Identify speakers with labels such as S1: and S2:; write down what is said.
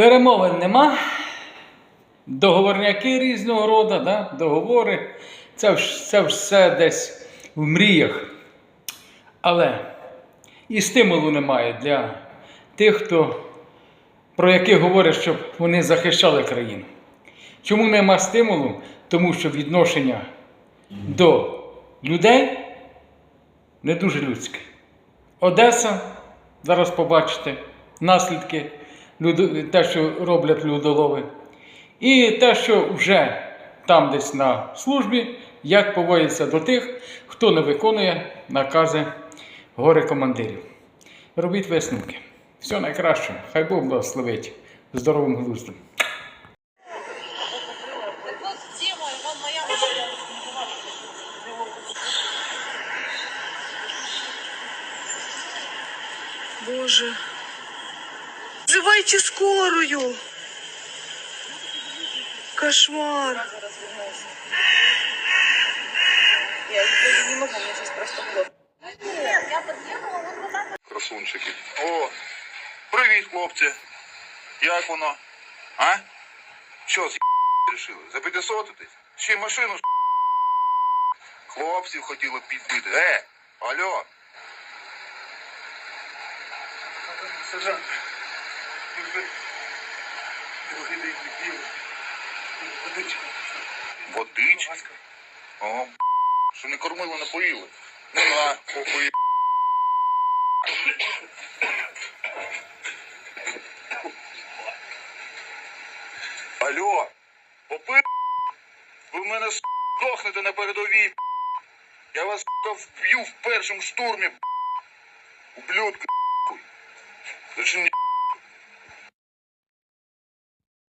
S1: Перемовин нема. Договорняки різного роду, да? договори. Це, це все десь в мріях. Але і стимулу немає для тих, хто, про яких говорять, щоб вони захищали країну. Чому нема стимулу? Тому що відношення до людей не дуже людське. Одеса, зараз побачите наслідки, те, що роблять людолови, і те, що вже там десь на службі, як поводяться до тих, хто не виконує накази гори командирів. Робіть висновки. Все найкраще. Хай Бог благословить здоровим глуздом.
S2: Боже. Вызывайте скорую. Кошмар.
S3: Я даже не могу, мне сейчас просто плохо. Нет, я подъехала, вот вот так
S4: красунчики. О, привіт, хлопці. Як воно? А? Що з рішили? Зап'ятисотитись? Ще й машину з Хлопців хотіли підбити. Е, алло.
S5: Сержант, водичка.
S4: Водич? Ого, що не кормили, не поїли. Ну на, похуй. Алло, попи... Ви в мене здохнете на передовій. Я вас вб'ю в першому штурмі. Ж не